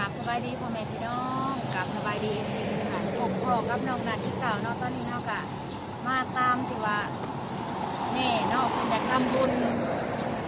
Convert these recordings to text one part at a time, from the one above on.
ราบสบายดีพ่อแม่พี่น้องกราบสบายดีเอฟซีทุกท่านผมพอกับน้องนันที่เก่าเนาะตอนนี้เฮากะมาตามที่ว่าแน่เนาะเพิ่นอยากทำบุญ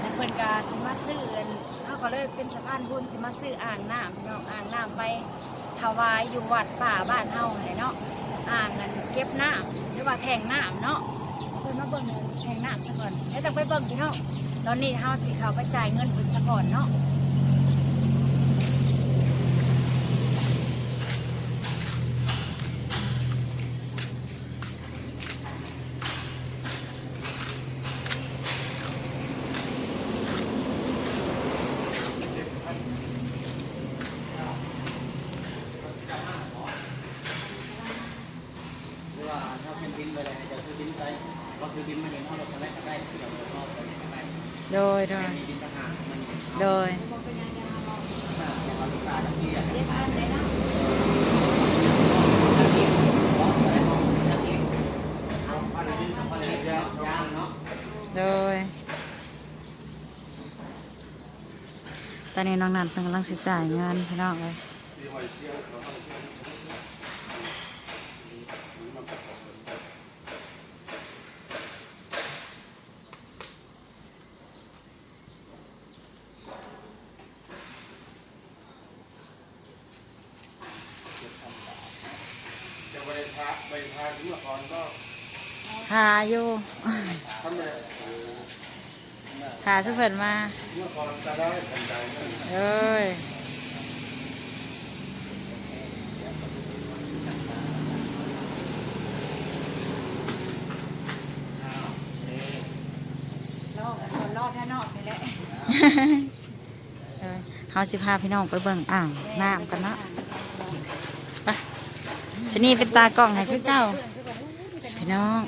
และเพิ่นกะสิมาซื้ออันเฮาก็เลยเป็นสะพานบุญสิมาซื้ออ่างน้ำพี่น้องอ่างน้ำไปถวายอยู่วัดป่าบ้านเฮาหั่นแหละเนาะอ่างนั้นเก็บน้ำหรือว่าแทงน้ำเนาะเพิ่นมาเบิ่งแทงน้ำซะก่อนแล้วต้องไปเบิ่งพี่น้องตอนนี้เฮาสิเข้าไปจ่ายเงินเพิ่นซะก่อนเนาะ หรือว่าเราเป็นดินไปเลยจะคือดินไปเราคือดินมาเองเราทำได้ก็ได้ที่เราชอบได้ก็ได้ โดยโดย มีดินต่างหากมัน โดย อย่างเราลูกค้าทั้งที่อะ เรียกอันไหนนะ ทั้งที่เพราะอะไรของทั้งที่เอาอะไรที่ทำอะ ไรยางเนาะโดยตอนนี้น้องนันเพิ่งกำลังสิจ่ายเงินพี่น้องเลย จะไปพาไปพา ถึงละครก็หาอยู่ ทำไมหาสุเพิ่นมาเมื่อก่อนจะได้ทันใจนั่นเอ้ยรอดรอดแค่นอกนี่แหละเขาสิพาพี่น้องไปเบิ่งอ่างน้ำกันเนาะไปชนีเป็นตากล้องให้คือเก้าพี่น้ อง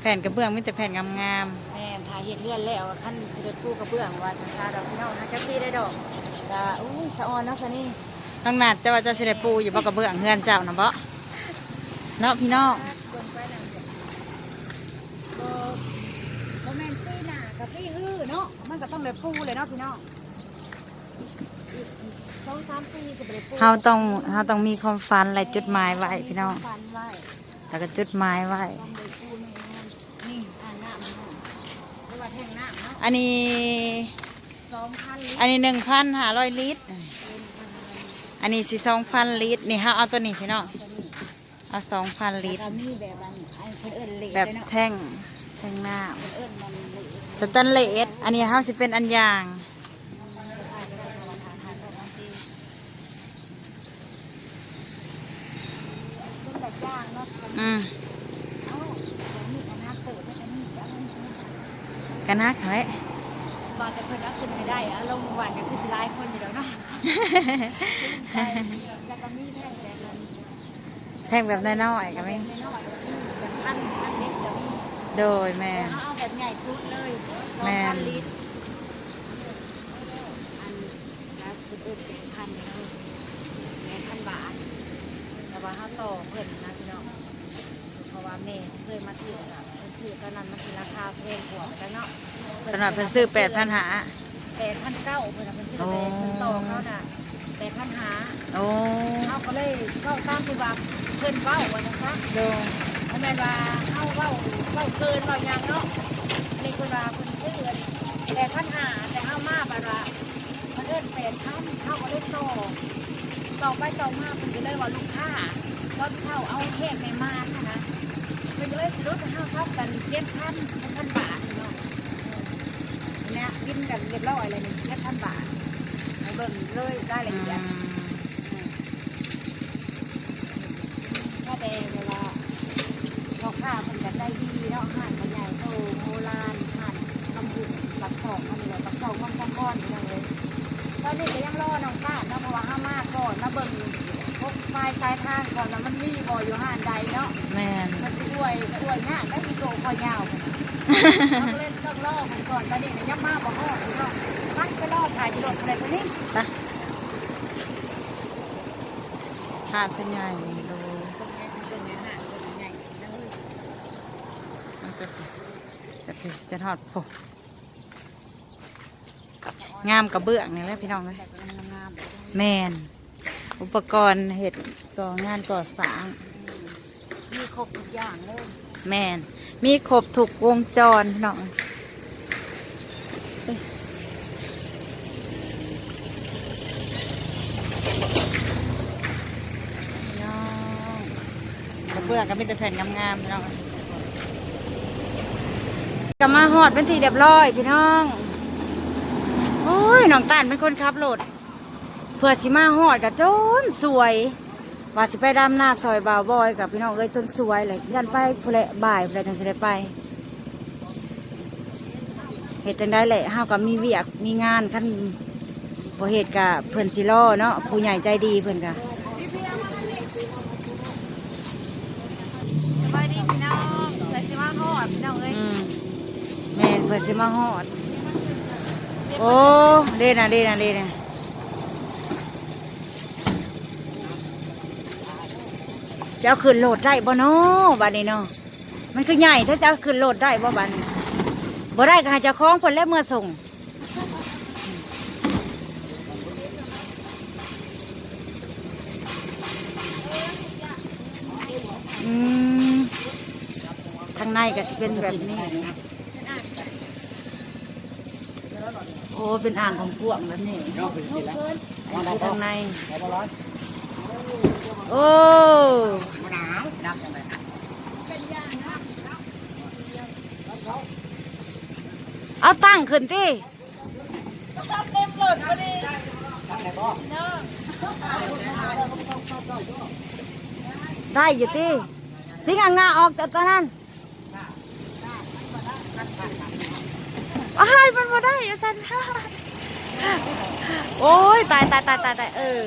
แผ่นกระเบื้องมีแต่แผ่นงามๆแม่นทาเฮ็ดเลื่อนแล้วขั้นสิเด็ดปูกระเบื้องว่าจังซาดอกพี่น้องหาจักปีได้ดอกก็อุ้ยสะออนเนาะซะนี่น้องนัดเจ้าว่าเจ้าสิได้ปูอยู่บ่กระเบื้องเฮือนเจ้านะบ่เนาะพี่น้องบ่แม่นปีหน้ากับปีฮื้อเนาะมันก็ต้องได้ปูเลยเนาะพี่น้องสองสามปีจะได้ปูเฮาต้องเฮาต้องมีความฝันและจุดหมายไว้พี่น้องฟันไว้ แล้วก็จุดหมายไว้ต้องได้ปูแน่นอนนี่อ่างน้ำมันเนาะหรือว่าแท่งน้ำเนาะอันนี้สองพันลิตรอันนี้หนึ่งพันห้าร้อยลิตร อันนี้สิสองพันลิตร นี่เฮาเอาตัวนี้พี่น้อง เอาสองพันลิตรแล้วก็มีแบบอันไอ้เพิ่นเอิ้นเหล็กแบบเลยเนาะแท่งแท่งน้เพิ่นเอิ้นมันเหล็กำสแตนเลส อันนี้เฮาสิเป็นอันยาง ถ่ายก็ได้ประมาณถ่ายถ่ายก็บางทีเป็นแบบย่างเนาะ อืมเอ้าแบบนี้อันนักเติบมันจะมีเสียงมันมีกันนักแหละบางแต่เพิ่นนักขึ้นไม่ได้อะลงหวานก็คือสิหลายคนอยู่แล้วเนาะใช่แล้วก็มีแท่งแบบนั้นแท่งแบบน้อยๆก็มีน้อยๆแบบพันพันลิตรก็มีโดยแม่แต่เขาเอาแบบใหญ่สุดเลยสองแม่พันนลิตรอันแล้วคุณเอิญเป็นพันเลยแม่พันบาทแต่ว่าเขาต่อเพิ่นนะพี่น้อง เพราะว่าแม่เคยมาซื้ออะเพิ่นซื้อตอนนั้นมันคือราคาแพงกว่ากันเนาะขนาดเพิ่นซื้อแปดพันหา แปดพันเก้าเพิ่นน่ะเพิ่นซื้อโอ้ แปดเพิ่นต่อเขาน่ะแปดพันหาโอ้เขาก็เลยเข้าตามคือว่าเพิ่นเว้าว่าจังซักโดยทำไมว่าเข้าเว้าเว้าเกินเว้าหยังเนาะนี่คือว่าเพิ่นซื้อแปดพันหาแต่เข้ามาบาดว่าเพิ่นเอิ้นแปดพันเข้าก็เลยต่อต่อไปต่อมาเพิ่นก็เลยว่าลูกค้าตอนเข้าเอาแค่ไม่มาค่ะนะ เป็นเลยรถห้าพับกันเจ็ดพันเจ็ดพันบาทเนาะเนี่ยกินกันเรียบร้อยเลยนี่เจ็ดพันบาทให้เบิ่งเลยได้ละเอียดมถ้าแต่เวลาพ่อค้าเพิ่นกันได้ดีเนาะห่านกันใหญ่โตโบราณห่านทำบุญปักสองอันนี้แหละปักสองมันสองก้อนอยู่เลยตอนนี้ก็ยังรอน้องป้าเนาะเพราะว่าห้ามาก่อนมาเบิ่งพวกไฟสายทางก่อนแล้วมันมีบ่อยู่ห่านใดเนาะ วยอวยงานได้ที่โตคอยาวต้องเล่นต้องล่อมันก่อนตอนนี้เนี่ยยับมาบ่ฮอดพี่น้องมันไปล่อถ่ายที่รถอะไรตัวนี้ไปหาดเป็นใหญ่ดูตรงนี้ตรงนี้ห่างตรงนี้ใหญ่นะเว้ยมันจะจะถึงจะทอดโผงามกระเบื้องนี่แหละพี่น้องเลยแต่ก็งามๆแบบนี้แมนอุปกรณ์เห็ดก่องานก่อสร้างมี ครบทุกอย่างเลย แมนมีครบถูกวงจรพี่น้องเอ้ยพี่น้อกระเบื้องก็มีแต่แผ่นงามๆพี่น้องก็มาหอดเป็นทีเรียบร้อยพี่น้อง โอ้ยน้องตานเป็นคนขับรถเพื่อสิมาหอดกับจนสวย ว่าสิไปดำหน้าซอยบาวบอยกับพี่น้องเอ้ยต้นสวยเลยยันไปผู้เละบ่ายผู้เละจังสิได้ไปเหตุจังได้แหละเฮากับมีเวียกมีงานขั้นบ่เหตุกับเพิ่นสิล่อเนาะผู้ใหญ่ใจดีเพิ่นกะสบายดีพี่น้องใส่สิมาฮอดพี่น้องเอ้ยอืมแม่นเพิ่นสิมาฮอดโอ้เด่นะเด่นะเด่นะ จะเอาขึ้นโหลดได้บ่เนาะบัดนี้เนาะมันคือใหญ่ถ้าจะเอาขึ้นโหลดได้บ่บัดนี้บ่ได้ก็ให้เจ้าของเพิ่นแล้วเมื่อส่งอืมทางในก็จะเป็นแบบนี้ โอ้เป็นอ่างของพวกแบบนี้อันนี้คือทางในเอาบ่ร้อยโอ้บ่หนาวนักจังได๋เอาตั้งขึ้นที่เต็มรถพอดีนักได้บ่ได้อยู่ที่สิงอ่างงาออกแต่ตอนนั้นอ้ายมันบ่ได้อาจารย์โอ้ยตายตายตายตายตายเออ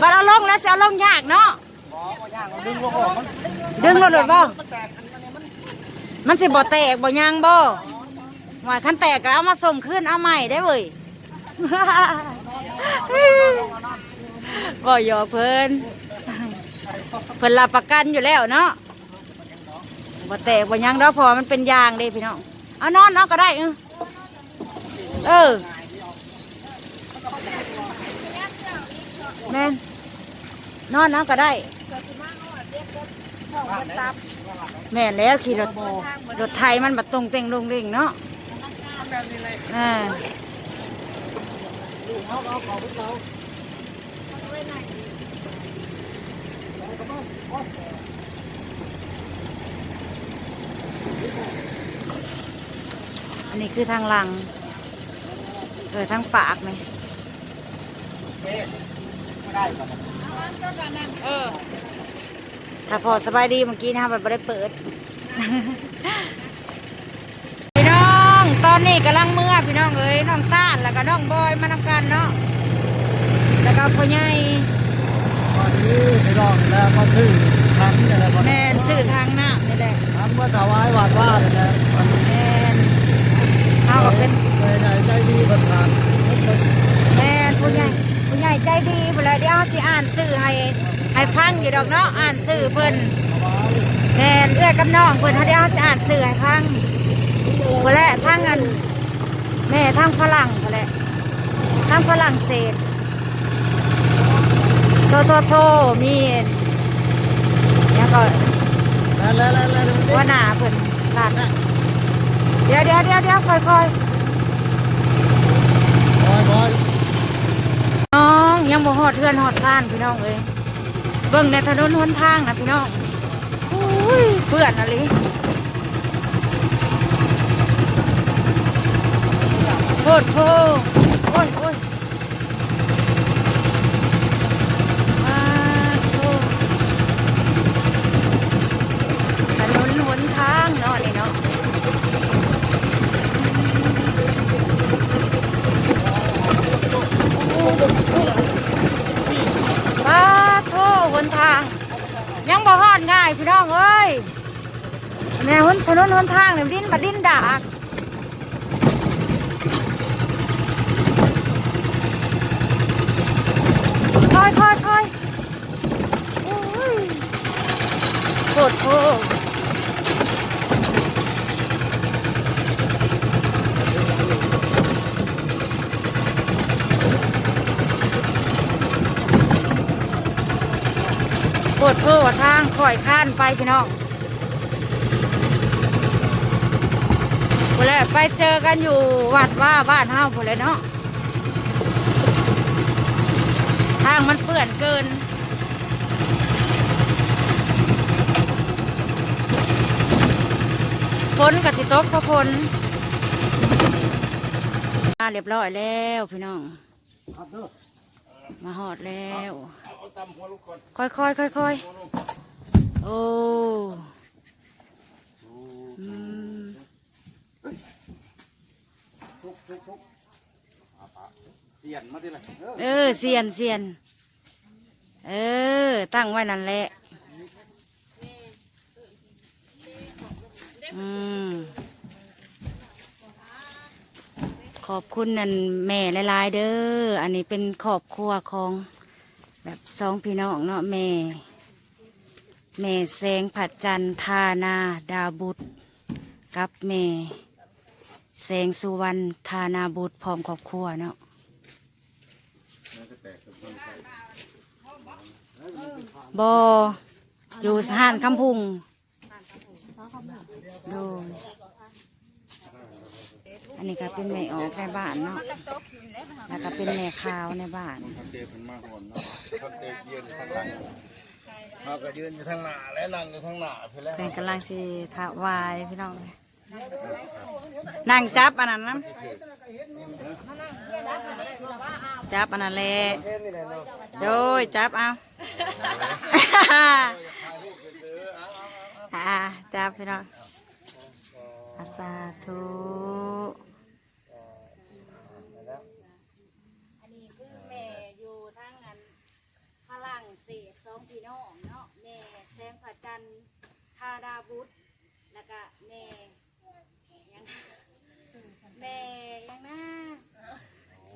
บัดเอาลงแล้วสิเอาลงยากเนาะบ่บ่ย่างเอา ดึงมันดึงรถเลยบ่มันแตกอันนี้มันมันสิบ่แตกบ่ยางบ่ว่าคันแตกก็เอามาส่งขึ้นเอาใหม่ได้เว้ยบ่ยอเพิ่นเพิ่นรับประกันอยู่แล้วเนาะบ่แตกบ่ยังดอกพอมันเป็นยางเด้พี่น้องเอานอนเอาก็ได้ เออเออแม่นนอนเอาก็ได้ แม่นแล้วขี่รถรถไทยมันบัดตรงเต็งลงเร่งเนาะอ่าอันนี้คือทางลังเออทางปากไหม เออ ถ้าพอสบายดีเมื่อกี้นะครับแบบไม่ได้เปิด พี่น้องตอนนี้กำลังเมื่อพี่น้องเอ้ยน้องต้านแล้วก็น้องบอยมานำกันเนาะแล้วก็พ่อใหญ่ตอนนี้ไปลองแล้วมาซื้อทางนี่แหละบ่แม่นซื้อทางน้ำนี่แหละทำว่าถวายหวานว่าเลยนะมันแม่นเอาก็เป็นใจไหนใจดีประทานแม่นผู้ใหญ่ผู้ใหญ่ใจดีเวลาเดี๋ยวสิอ่านสื่อให้ ให้ฟังอยู่ดอกเนาะอ่านสื่อเพิ่นแม่นเอื้อกับน้องเพิ่นเขาเดี๋ยวสิอ่านสื่อให้ฟังเพิ่นแหละทางอันแม่ทางฝรั่งเพิ่นแหละทางฝรั่งเศสโทโทโทมีแล้วก็แล้วแล้วแล้วแล้วว่าหน้าเพิ่นหลักเดี๋ยวเดี๋ยวเดี๋ยวเดี๋ยวค่อยค่อยบอยบอยๆน้องยังบ่ฮอดเทือนฮอดซ่านพี่น้องเอ้ย เบิ่งในถนนหนทางนะพี่น้องอุ้ยเปื้อนอะไรโคตรโพโอ้ยโอ้ยมาโธ่ถนนหนทางเนาะนี่เนาะ ป้าโทหนทาง ยังบ่ฮอดง่ายพี่น้องเอ้ยแม่ห นทางเนี่ยดิ้นบัดดิ้นดากค่อยค่อยค่อยโอ้ยโคตรโคปวดโพดทางข่อยข้านไปพี่น้อง พอแล้วไปเจอกันอยู่วัดว่าบ้านเฮาพอแล้วเนาะทางมันเปื่อนเกินฝนกับสิตกพระพลมาเรียบร้อยแล้วพี่น้อง มาหอดแล้ว ค่อยค่อยค่อยค่อยๆโอ้ ทุกทุกทุกเสียนมาดิเลยเออเออเสียนเสียน เออ ตั้งไว้นั่นแหละอืมขอบคุณนั่นแม่หลายๆเด้อ อันนี้เป็นครอบครัวของแบบสองพี่น้องเนาะแม่ แม่แสงผัดจันทร์ทานาดาบุตรกับแม่ แสงสุวรรณทานาบุตรพร้อมครอบครัวเนาะบออยู่ห้านคำพุงดูอันนี้ก็เป็นแม่ออกในบ้านเนาะแล้วก็เป็นแม่ขาวในบ้านเตะเป็นมาหอนเนาะคนเตะยืนข้างหลังเราก็ยืนอยู่ทางหน้าและนั่งอยู่ทางหน้าเพื่อแล้วเป็นกำลังสิถาวายพี่น้องเลย นั่งจับอันนั้นนะจับอันนั้นแหละโดยจับเอาอ่าจับพี่น้องอาสาธุอันนี้คือแม่อยู่ทางอันฝรั่งเศสสองพี่น้องเนาะแม่แสงผัดจันทร์ทาดาบุตรแล้วก็แม่ ยังแม่ยังนะ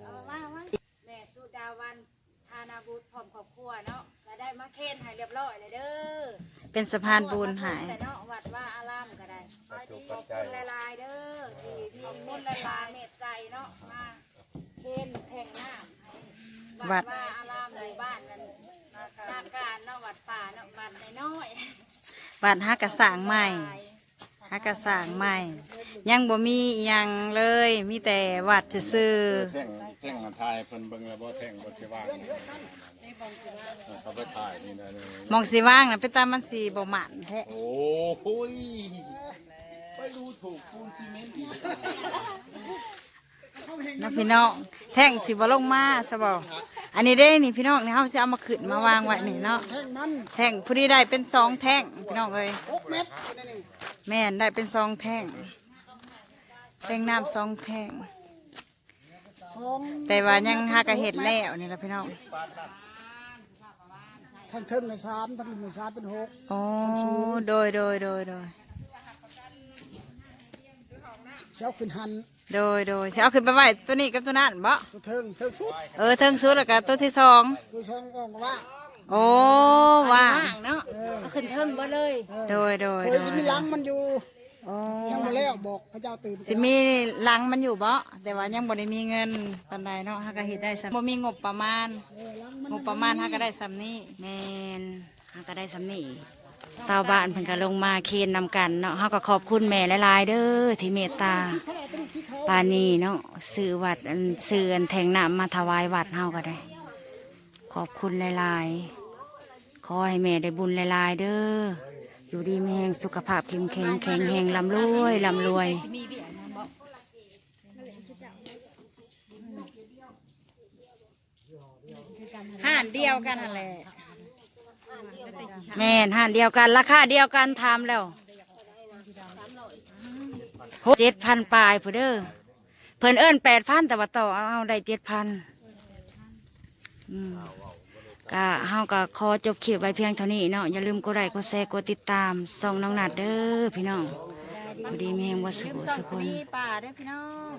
เอาว่าว่าแม่สุดาวันทานาบุตรพร้อมครอบครัวเนาะก็ได้มาเค้นให้เรียบร้อยเลยเด้อเป็นสะพานบุญหายแต่เนาะวัดว่าอารามก็ได้ขอบคุณหลายๆเด้อที่ที่คนละลายเมตใจเนาะมาเค้นแทงน้ำให้วัดว่าอารามในบ้านนั้นนาการเนาะวัดป่าเนาะวัดน้อยๆวัดฮักกระสางใหม่ ฮักกระสางใหม่ ยังบ่มีอิหยังเลย มีแต่วัดซื่อแท่งแท่งมาถ่ายเพิ่นเบิ่งแล้วบ่แท่งบ่สิว่างเขาไปถ่ายนี่นะเลยๆมองสีว่างนะเป็นตามันสีบ่หมันแท้โอ้โหยไปดูถูกปูนซีเมนต์อีกนะพี่น้องแท่งสิบ่ลงมาซะบ่อันนี้เด้นี่พี่น้องนี่เฮาสิเอามาขึ้นมาวางไว้นี่เนาะแท่งนั้นแท่งผู้ที่ได้เป็นสองแท่งพี่น้องเอ้ยหกเม็ดนี่ แม่นได้เป็นสองแท่ง แท่งน้ำสองแท่งสองแต่ว่ายังหากะเห็ดแล้วนี่ละพี่น้องทางเทิงในสามทางในสามเป็นหกโอ้โดยโดยโดยโดยเช้าขึ้นหันโดยโดยสิเอาขึ้นไปไว้ตัวนี้กับตัวนั้นบ่ตัวเทิงเทิงสุด เออเทิงสุดแล้วก็ตัวที่สองตัวช่องออกว่า โอ้ว่างเนาะเอาขึ้นเทิงบ่เลยโดยโดยเคโดยยสิมีลังมันอยู่โอ้ยังมาแล้วบอกพระเจ้าตื่นสิมีหลังมันอยู่บ่แต่ว่ายังบ่ได้มีเงินปานใดเนาะหากะเฮ็ดได้ซ้ำบ่มีงบประมาณงบประมาณหากะได้ซ้ำนี้แม่นหากะได้ซ้ำนี้ชาวบ้านเพิ่นก็ลงมาเคนนำกันเนาะเฮาก็ขอบคุณแม่หลายๆเด้อที่เมตตาปานีเนาะซื้อวัดอันซื้ออันแทงน้ำมาถวายวัดเฮาก็ได้ ขอบคุณหลายๆข อให้แม่ได้บุญหลายๆเด้อ อยู่ดีมีแหงสุขภาพเข้มแข็งแข็งแหงลำรวยลำรวยห้านเดียวกันนั่นแหละแม่นห้านเดียวกันราคาเดียวกันทำแล้วเจ็ดพันปลายผู้เด้อเพิ่นเอิ้นแปดพันแต่ว่าต่อเอาเอาได้เจ็ดพัน ก็เฮาก็ขอจบคลิปไว้เพียงเท่านี้เนาะอย่าลืมกดไลค์กดแชร์กดติดตามส่องน้องนัดเด้อพี่น้องพอดีแมงวัสุสุคนป่าเด้อพี่น้อง